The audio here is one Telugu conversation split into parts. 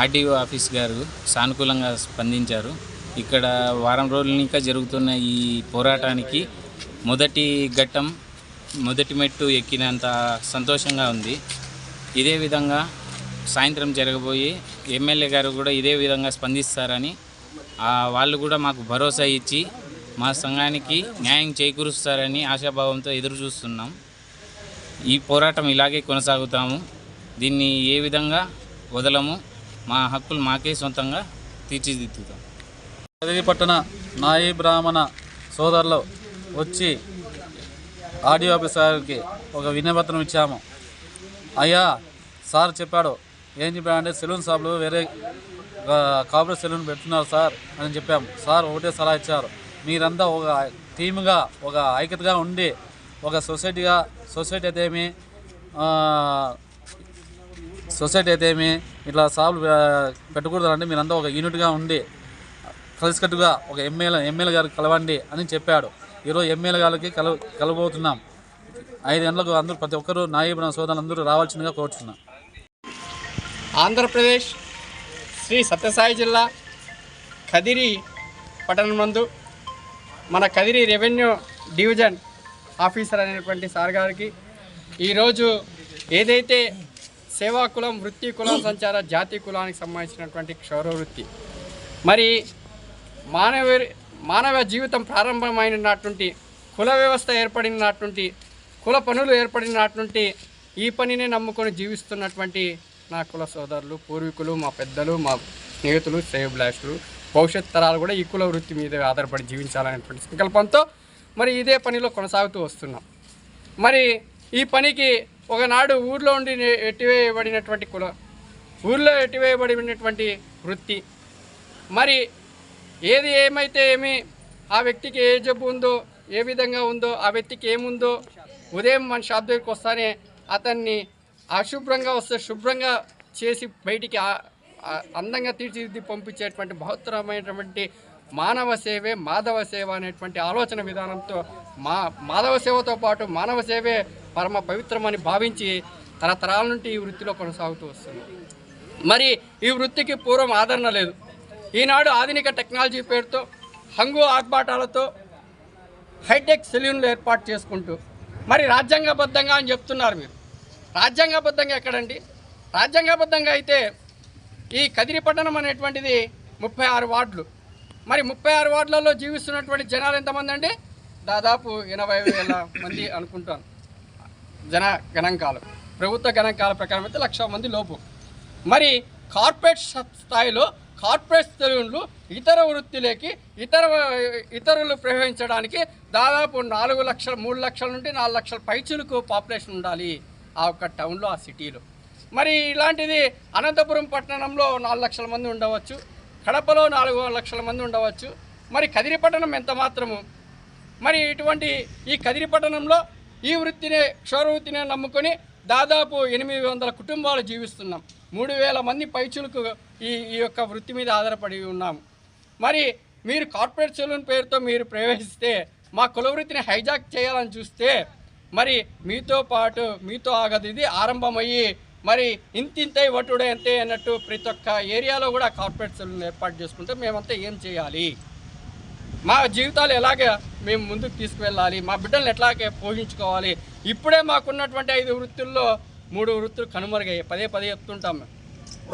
ఆర్డీఓ ఆఫీస్ గారు సానుకూలంగా స్పందించారు. ఇక్కడ వారం రోజుల ఇంకా జరుగుతున్న ఈ పోరాటానికి మొదటి ఘట్టం మొదటి మెట్టు ఎక్కినంత సంతోషంగా ఉంది. ఇదే విధంగా సాయంత్రం జరగబోయి ఎమ్మెల్యే గారు కూడా ఇదే విధంగా స్పందిస్తారని వాళ్ళు కూడా మాకు భరోసా ఇచ్చి మా సంఘానికి న్యాయం చేకూరుస్తారని ఆశాభావంతో ఎదురు చూస్తున్నాం. ఈ పోరాటం ఇలాగే కొనసాగుతాము. దీన్ని ఏ విధంగా వదలము? మా హక్కులు మాకే సొంతంగా తీర్చిదిద్దుతాం. కదిరి పట్టణ నాయి బ్రాహ్మణ సోదరులు వచ్చి ఆడియో ఆఫీస్ గారికి ఒక వినపత్రం ఇచ్చాము. అయ్యా సార్ చెప్పాడు. ఏం చెప్పాడంటే సెలూన్ షాపులు వేరే ఆ, కార్పొరేట్ సెలూన్ పెడుతున్నారు సార్ అని చెప్పాము. సార్ ఒకటే సలహా ఇచ్చారు. మీరంతా ఒక టీముగా ఒక ఐక్యతగా ఉండి ఒక సొసైటీగా సొసైటీ అయితే ఏమి సొసైటీ అయితే ఏమి ఇట్లా షాపులు ఆ, పెట్టకూడదంటే మీరంతా ఒక యూనిట్గా ఉండి కలిసికట్టుగా ఒక ఎమ్మెల్యే ఎమ్మెల్యే గారికి కలవండి అని చెప్పాడు. ఈరోజు ఎమ్మెల్యే గారికి కల కలబోతున్నాం ఐదు గంటలకు అందరూ ప్రతి ఒక్కరూ నాయబడిన సోదరులు అందరూ రావాల్సిందిగా కోరుతున్నాం ఆంధ్రప్రదేశ్ శ్రీ సత్యసాయి జిల్లా కదిరి పట్టణం నందు మన కదిరి రెవెన్యూ డివిజన్ ఆఫీసర్ అనేటువంటి సార్ గారికి ఈరోజు ఏదైతే సేవా కులం వృత్తి కులం సంచార జాతి కులానికి సంబంధించినటువంటి క్షౌర వృత్తి మరి మానవ మానవ జీవితం ప్రారంభమైనటువంటి కుల వ్యవస్థ ఏర్పడినటువంటి కుల పనులు ఏర్పడినటువంటి ఈ పనిని నమ్ముకొని జీవిస్తున్నటువంటి నా కుల సోదరులు పూర్వీకులు మా పెద్దలు మా స్నేహితులు శ్రేయభిలాషులు భవిష్యత్ తరాలు కూడా ఈ కుల వృత్తి మీద ఆధారపడి జీవించాలనేటువంటి సంకల్పంతో మరి ఇదే పనిలో కొనసాగుతూ వస్తున్నాం. మరి ఈ పనికి ఒకనాడు ఊర్లో ఉండి ఎట్టివేయబడినటువంటి కుల ఊర్లో ఎట్టివేయబడినటువంటి వృత్తి. మరి ఏది ఏమైతే ఏమి ఆ వ్యక్తికి ఏ జబ్బు ఉందో ఏ విధంగా ఉందో ఆ వ్యక్తికి ఏముందో ఉదయం మన షాప్ దగ్గరికి వస్తానే అతన్ని అశుభ్రంగా వస్తే శుభ్రంగా చేసి బయటికి అందంగా తీర్చిదిద్ది పంపించేటువంటి మహత్తరమైనటువంటి మానవ సేవే మాధవ సేవ అనేటువంటి ఆలోచన విధానంతో మా మాధవ సేవతో పాటు మానవ సేవే పరమ పవిత్రమని భావించి తరతరాల నుండి ఈ వృత్తిలో కొనసాగుతూ వస్తుంది మరి ఈ వృత్తికి పూర్వం ఆదరణ లేదు. ఈనాడు ఆధునిక టెక్నాలజీ పేరుతో హంగు ఆర్భాటాలతో హైటెక్ సెల్యూన్లు ఏర్పాటు చేసుకుంటూ మరి రాజ్యాంగబద్ధంగా అని చెప్తున్నారు మీరు. రాజ్యాంగబద్ధంగా ఎక్కడండి? రాజ్యాంగబద్ధంగా అయితే ఈ కదిరి పట్టణం అనేటువంటిది ముప్పై ఆరు వార్డులు. మరి ముప్పై ఆరు వార్డులలో జీవిస్తున్నటువంటి జనాలు ఎంతమంది అండి? దాదాపు ఎనభై వేల మంది అనుకుంటాను. జన గణాంకాలు. ప్రభుత్వ గణాంకాల ప్రకారం అయితే లక్ష మంది లోపు. మరి కార్పొరేట్ స్థాయిలో కార్పొరేట్ సెలూన్లు ఇతర వృత్తిలోకి ఇతర ఇతరులు ప్రవహించడానికి దాదాపు నాలుగు లక్షల మూడు లక్షల నుండి నాలుగు లక్షల పైచులకు పాపులేషన్ ఉండాలి ఆ ఒక్క టౌన్లో ఆ సిటీలో. మరి ఇలాంటిది అనంతపురం పట్టణంలో నాలుగు లక్షల మంది ఉండవచ్చు కడపలో నాలుగు లక్షల మంది ఉండవచ్చు. మరి కదిరి పట్టణం ఎంత మాత్రము? మరి ఇటువంటి ఈ కదిరి పట్టణంలో ఈ వృత్తినే క్షౌరవృత్తినే నమ్ముకొని దాదాపు ఎనిమిది వందల కుటుంబాలు జీవిస్తున్నాం. మూడు వేల మంది పైచులకు ఈ ఈ యొక్క వృత్తి మీద ఆధారపడి ఉన్నాము మరి మీరు కార్పొరేట్ సెలూన్ పేరుతో మీరు ప్రవేశిస్తే మా కుల వృత్తిని హైజాక్ చేయాలని చూస్తే మరి మీతో పాటు మీతో ఆగదు. ఇది ఆరంభమయ్యి మరి ఇంతింతై వటుడే అంతే అన్నట్టు ప్రతి ఒక్క ఏరియాలో కూడా కార్పొరేట్ సెలూన్ ఏర్పాటు చేసుకుంటే మేమంతా ఏం చేయాలి? మా జీవితాలు ఎలాగే మేము ముందుకు తీసుకువెళ్ళాలి మా బిడ్డలను ఎట్లాగే పోషించుకోవాలి ఇప్పుడే మాకున్నటువంటి ఐదు వృత్తుల్లో మూడు వృత్తులు కనుమరుగయ్యాయి. పదే పదే చెప్తుంటాం.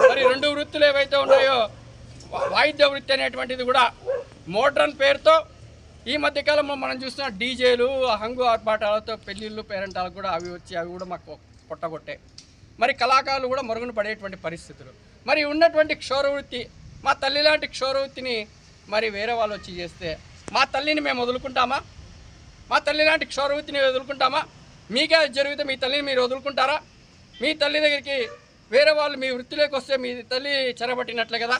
మరి రెండు వృత్తులు ఏవైతే ఉన్నాయో వాయిద్య వృత్తి అనేటువంటిది కూడా మోడ్రన్ పేరుతో ఈ మధ్యకాలంలో మనం చూస్తున్న డీజేలు హంగు ఆర్భాటాలతో పెళ్ళిళ్ళు పేరెంటాలు కూడా అవి వచ్చి అవి కూడా మాకు పొట్టగొట్టాయి. మరి కళాకారులు కూడా మరుగున పడేటువంటి పరిస్థితులు. మరి ఉన్నటువంటి క్షౌర వృత్తి మా తల్లి లాంటి క్షౌర వృత్తిని మరి వేరే వాళ్ళు వచ్చి చేస్తే మా తల్లిని మేము వదులుకుంటామా? మా తల్లి లాంటి క్షౌరవృత్తిని వదులుకుంటామా? మీకే అది జరిగితే మీ తల్లిని మీరు వదులుకుంటారా? మీ తల్లి దగ్గరికి వేరే వాళ్ళు మీ వృత్తిలోకి వస్తే మీ తల్లి చెరబట్టినట్లే కదా?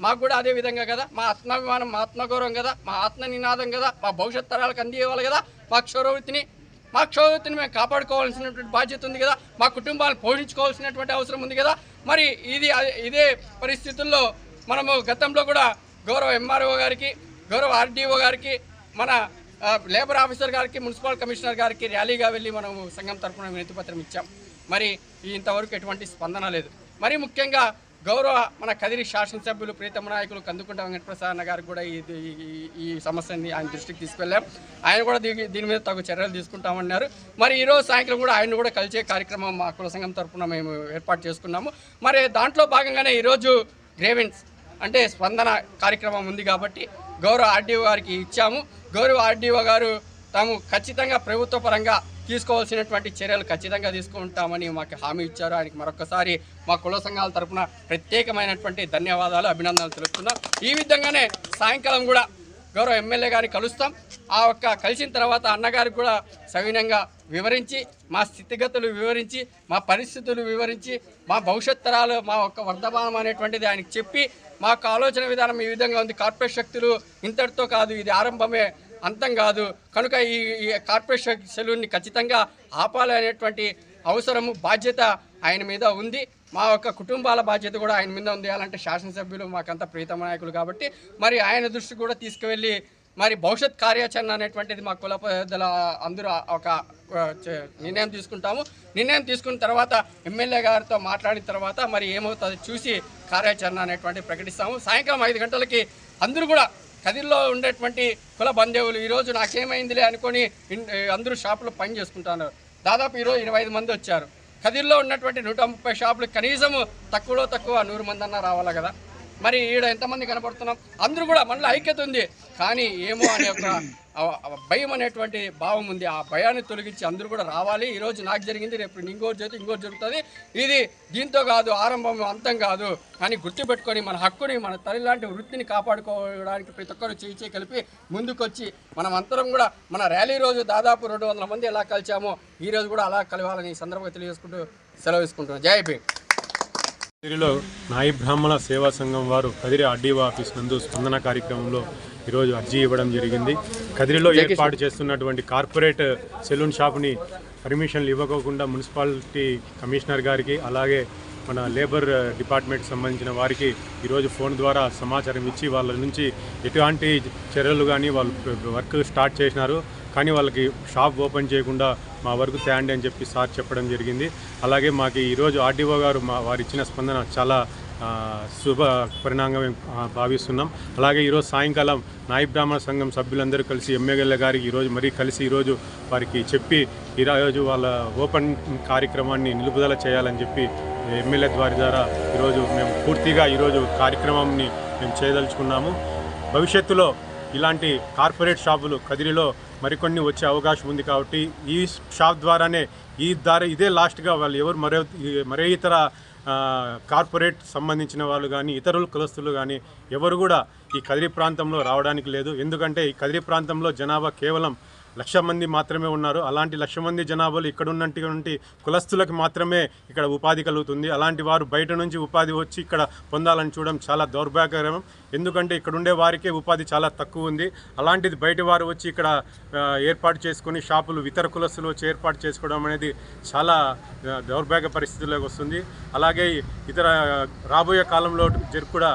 మాకు కూడా అదే విధంగా కదా? మా ఆత్మాభిమానం మా ఆత్మగౌరవం కదా? మా ఆత్మ నినాదం కదా? మా భవిష్యత్ తరాలకు అందివ్వాలి కదా? మా క్షౌరవృత్తిని మా క్షోభతిని మేము కాపాడుకోవాల్సినటువంటి బాధ్యత ఉంది కదా? మా కుటుంబాలను పోషించుకోవాల్సినటువంటి అవసరం ఉంది కదా? మరి ఇది ఇదే పరిస్థితుల్లో మనము గతంలో కూడా గౌరవ ఎంఆర్ఓ గారికి గౌరవ ఆర్డీఓ గారికి మన labour officer garu municipal commissioner garu ర్యాలీగా వెళ్ళి మనము సంఘం తరఫున వినతిపత్రం ఇచ్చాం. మరి ఇంతవరకు ఎటువంటి స్పందన లేదు. మరి ముఖ్యంగా గౌరవ మన కదిరి శాసనసభ్యులు ప్రీతమ నాయకులు కందుకుంట వెంకటప్రసాద్ అన్న గారికి కూడా ఇది ఈ- ఈ సమస్యని ఆయన దృష్టికి తీసుకెళ్ళాం. ఆయన కూడా దీని దీని మీద తగు చర్యలు తీసుకుంటామన్నారు. మరి ఈరోజు సాయంత్రం కూడా ఆయన కూడా కలిసే కార్యక్రమం మా కుల సంఘం తరఫున మేము ఏర్పాటు చేసుకున్నాము. మరి దాంట్లో భాగంగానే ఈరోజు గ్రేవెన్స్ అంటే స్పందన కార్యక్రమం ఉంది కాబట్టి గౌరవ ఆర్డీఓ గారికి ఇచ్చాము. గౌరవ ఆర్డీఓ గారు తాము ఖచ్చితంగా ప్రభుత్వ పరంగా తీసుకోవాల్సినటువంటి చర్యలు ఖచ్చితంగా తీసుకుంటామని మాకు హామీ ఇచ్చారు. ఆయనకి మరొకసారి మా కుల సంఘాల తరపున ప్రత్యేకమైనటువంటి ధన్యవాదాలు అభినందనలు తెలుపుతున్నాం. ఈ విధంగానే సాయంకాలం కూడా గౌరవ ఎమ్మెల్యే గారిని కలుస్తాం. ఆ ఒక్క కలిసిన తర్వాత అన్నగారికి కూడా సవినంగా వివరించి మా స్థితిగతులు వివరించి మా పరిస్థితులు వివరించి మా భవిష్యత్ తరాలు మా ఒక్క వర్ధమానం అనేటువంటిది ఆయనకి చెప్పి మాకు ఆలోచన విధానం ఈ విధంగా ఉంది. కార్పొరేట్ శక్తులు ఇంతటితో కాదు ఇది ఆరంభమే అంతం కాదు. కనుక ఈ ఈ కార్పొరేట్ సెలూన్ని ఖచ్చితంగా ఆపాలనేటువంటి అవసరము బాధ్యత ఆయన మీద ఉంది. మా యొక్క కుటుంబాల బాధ్యత కూడా ఆయన మీద ఉంది. అలాంటి శాసనసభ్యులు మాకంతా ప్రీతమ నాయకులు కాబట్టి మరి ఆయన దృష్టి కూడా తీసుకువెళ్ళి మరి భవిష్యత్ కార్యాచరణ అనేటువంటిది మా కుల పెద్దల అందరూ ఒక చే- నిర్ణయం తీసుకుంటాము. నిర్ణయం తీసుకున్న తర్వాత ఎమ్మెల్యే గారితో మాట్లాడిన తర్వాత మరి ఏమవుతుందో చూసి కార్యాచరణ అనేటువంటి ప్రకటిస్తాము. సాయంకాలం ఐదు గంటలకి అందరూ కూడా కదిరిలో ఉండేటువంటి కుల బంధువులు ఈరోజు నాకేమైందిలే అనుకొని అందరూ షాపులో పని చేసుకుంటాను దాదాపు ఈరోజు ఇరవై ఐదు మంది వచ్చారు. కదిరిలో ఉన్నటువంటి నూట ముప్పై షాపులు కనీసము తక్కువలో తక్కువ నూరు మంది అన్నా రావాలి కదా? మరి ఈడ ఎంతమంది కనబడుతున్నాం? అందరూ కూడా మనలో ఐక్యత ఉంది. కానీ ఏమో అనే ఒక భయం అనేటువంటి భావం ఉంది. ఆ భయాన్ని తొలగించి అందరూ కూడా రావాలి. ఈరోజు నాకు జరిగింది రేపు ఇంకోటి చేతి ఇంకోటి జరుగుతుంది. ఇది దీంతో కాదు ఆరంభం అంతం కాదు. కానీ గుర్తుపెట్టుకొని మన హక్కుని మన తల్లి లాంటి వృత్తిని కాపాడుకోవడానికి ప్రతి ఒక్కరు చేయి చేయి కలిపి ముందుకొచ్చి మనం అందరం కూడా మన ర్యాలీ రోజు దాదాపు రెండు వందల మంది ఎలా కలిచామో ఈరోజు కూడా అలా కలవాలని సందర్భంగా తెలియజేసుకుంటూ సెలవు తీసుకుంటున్నాం జై భీమ్. కదిరిలో నాయి బ్రాహ్మణ సేవా సంఘం వారు కదిరి ఆర్డీఓ ఆఫీస్ నందు స్పందన కార్యక్రమంలో ఈరోజు అర్జీ ఇవ్వడం జరిగింది. కదిరిలో ఏర్పాటు చేస్తున్నటువంటి కార్పొరేట్ సెలూన్ షాప్ని పర్మిషన్లు ఇవ్వకోకుండా మున్సిపాలిటీ కమిషనర్ గారికి అలాగే మన లేబర్ డిపార్ట్మెంట్ సంబంధించిన వారికి ఈరోజు ఫోన్ ద్వారా సమాచారం ఇచ్చి వాళ్ళ నుంచి ఎటువంటి చర్యలు కానీ వాళ్ళు వర్క్ స్టార్ట్ చేసినారు. కానీ వాళ్ళకి షాప్ ఓపెన్ చేయకుండా మా వరకు తేండి అని చెప్పి సార్ చెప్పడం జరిగింది. అలాగే మాకు ఈరోజు ఆర్డీఓ గారు మా వారు ఇచ్చిన స్పందన చాలా శుభ పరిణామం భావిస్తున్నాం. అలాగే ఈరోజు సాయంకాలం నాయి బ్రాహ్మణ సంఘం సభ్యులందరూ కలిసి ఎమ్మెల్యే గారికి ఈరోజు మరీ కలిసి ఈరోజు వారికి చెప్పి ఈరోజు వాళ్ళ ఓపెన్ కార్యక్రమాన్ని నిలుపుదల చేయాలని చెప్పి ఎమ్మెల్యే ద్వారా ద్వారా ఈరోజు మేము పూర్తిగా ఈరోజు కార్యక్రమాన్ని మేము చేయదలుచుకున్నాము. భవిష్యత్తులో ఇలాంటి కార్పొరేట్ షాపులు కదిరిలో మరికొన్ని వచ్చే అవకాశం ఉంది కాబట్టి ఈ షాప్ ద్వారానే ఈ ద్వారా ఇదే లాస్ట్గా వాళ్ళు ఎవరు మరో మరే ఇతర కార్పొరేట్ సంబంధించిన వాళ్ళు కానీ ఇతరుల కులస్తులు కానీ ఎవరు కూడా ఈ కదిరి ప్రాంతంలో రావడానికి లేదు. ఎందుకంటే ఈ కదిరి ప్రాంతంలో జనాభా కేవలం లక్ష మంది మాత్రమే ఉన్నారు. అలాంటి లక్ష మంది జనాభాలు ఇక్కడ ఉన్నటువంటి కులస్తులకు మాత్రమే ఇక్కడ ఉపాధి కలుగుతుంది. అలాంటి వారు బయట నుంచి ఉపాధి వచ్చి ఇక్కడ పొందాలని చూడడం చాలా దౌర్భాగ్యకరం. ఎందుకంటే ఇక్కడ ఉండే వారికే ఉపాధి చాలా తక్కువ ఉంది. అలాంటిది బయట వారు వచ్చి ఇక్కడ ఏర్పాటు చేసుకుని షాపులు ఇతర కులస్తులు వచ్చి ఏర్పాటు చేసుకోవడం అనేది చాలా దౌర్భాగ్య పరిస్థితుల్లోకి వస్తుంది. అలాగే ఇతర రాబోయే కాలంలో జరుపు కూడా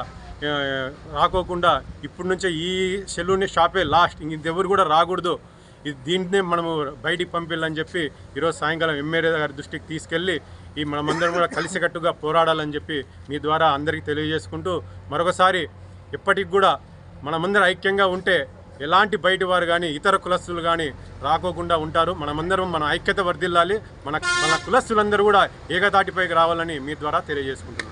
రాకోకుండా ఇప్పటి నుంచే ఈ సెలూన్ షాపే లాస్ట్. ఇంకెవరు కూడా రాకూడదు. ఇది దీంట్నే మనము బయటికి పంపించాలని చెప్పి ఈరోజు సాయంకాలం ఎమ్మెల్యే గారి దృష్టికి తీసుకెళ్ళి ఈ మనమందరం కూడా కలిసికట్టుగా పోరాడాలని చెప్పి మీ ద్వారా అందరికీ తెలియజేసుకుంటూ మరొకసారి ఎప్పటికి కూడా మనమందరం ఐక్యంగా ఉంటే ఎలాంటి బయటి వారు కానీ ఇతర కులస్తులు కానీ రాకోకుండా ఉంటారు. మనమందరం మన ఐక్యత వర్ధిల్లాలి. మన మన కులస్తులందరూ కూడా ఏకతాటిపైకి రావాలని మీ ద్వారా తెలియజేసుకుంటున్నాం.